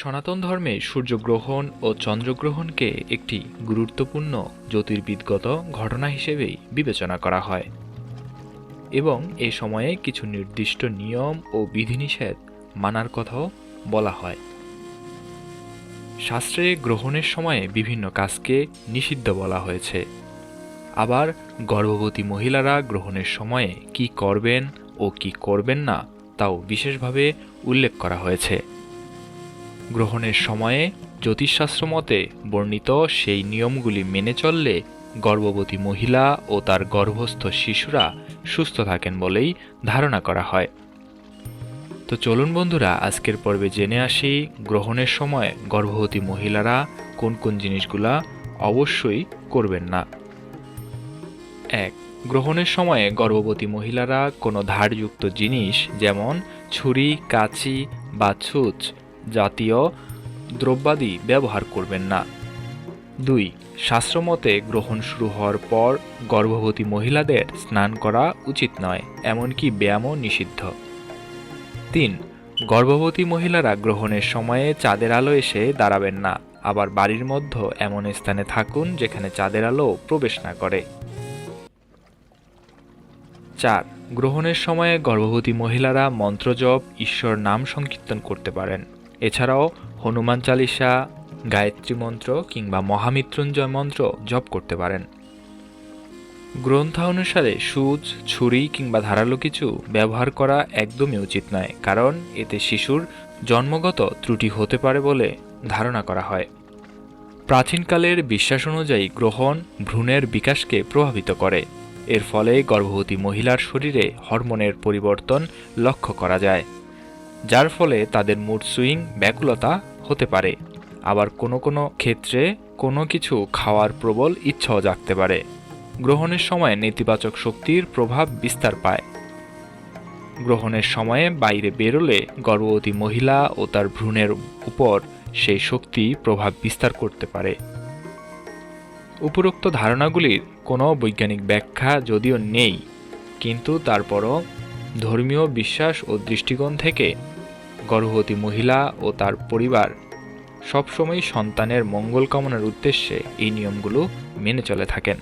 সনাতন ধর্মে সূর্যগ্রহণ ও চন্দ্রগ্রহণকে একটি গুরুত্বপূর্ণ জ্যোতির্বিদগত ঘটনা হিসেবেই বিবেচনা করা হয় এবং এ সময়ে কিছু নির্দিষ্ট নিয়ম ও বিধিনিষেধ মানার কথাও বলা হয়। শাস্ত্রে গ্রহণের সময়ে বিভিন্ন কাজকে নিষিদ্ধ বলা হয়েছে। আবার গর্ভবতী মহিলারা গ্রহণের সময়ে কি করবেন ও কি করবেন না তাও বিশেষভাবে উল্লেখ করা হয়েছে। গ্রহণের সময়ে জ্যোতিষশাস্ত্র মতে বর্ণিত সেই নিয়মগুলি মেনে চললে গর্ভবতী মহিলা ও তার গর্ভস্থ শিশুরা সুস্থ থাকেন বলেই ধারণা করা হয়। তো চলুন বন্ধুরা, আজকের পর্বে জেনে আসি গ্রহণের সময় গর্ভবতী মহিলারা কোন কোন জিনিসগুলা অবশ্যই করবেন না। এক, গ্রহণের সময়ে গর্ভবতী মহিলারা কোনো ধারযুক্ত জিনিস যেমন ছুরি, কাঁচি বা ছুঁচ জাতীয় দ্রব্যাদি ব্যবহার করবেন না। দুই, শাস্ত্রমতে গ্রহণ শুরু হওয়ার পর গর্ভবতী মহিলাদের স্নান করা উচিত নয়, এমনকি ব্যায়ামও নিষিদ্ধ। তিন, গর্ভবতী মহিলারা গ্রহণের সময়ে চাঁদের আলো এসে দাঁড়াবেন না, আবার বাড়ির মধ্যে এমন স্থানে থাকুন যেখানে চাঁদের আলো প্রবেশ না করে। চার, গ্রহণের সময়ে গর্ভবতী মহিলারা মন্ত্রজপ, ঈশ্বর নাম সংকীর্তন করতে পারেন। এছাড়াও হনুমান চালিসা, গায়ত্রী মন্ত্র কিংবা মহামৃত্যুঞ্জয় মন্ত্র জপ করতে পারেন। গ্রন্থ অনুসারে সুচ, ছুরি কিংবা ধারালো কিছু ব্যবহার করা একদমই উচিত নয়, কারণ এতে শিশুর জন্মগত ত্রুটি হতে পারে বলে ধারণা করা হয়। প্রাচীনকালের বিশ্বাস অনুযায়ী গ্রহণ ভ্রূণের বিকাশকে প্রভাবিত করে। এর ফলে গর্ভবতী মহিলার শরীরে হরমোনের পরিবর্তন লক্ষ্য করা যায়। যার ফলে তাদের মুড সুইং, ব্যাকুলতা হতে পারে। আবার কোনো কোনো ক্ষেত্রে কোনো কিছু খাওয়ার প্রবল ইচ্ছাও জাগতে পারে। গ্রহণের সময় নেতিবাচক শক্তির প্রভাব বিস্তার পায়। গ্রহণের সময়ে বাইরে বেরোলে গর্ভবতী মহিলা ও তার ভ্রূণের উপর সেই শক্তি প্রভাব বিস্তার করতে পারে। উপরোক্ত ধারণাগুলির কোনো বৈজ্ঞানিক ব্যাখ্যা যদিও নেই, কিন্তু তারপরও ধর্মীয় বিশ্বাস ও দৃষ্টিকোণ থেকে গর্ভবতী মহিলা ও তার পরিবার। সবসময় সন্তানের মঙ্গল কামনার উদ্দেশ্যে এই নিয়মগুলো মেনে চলে থাকেন।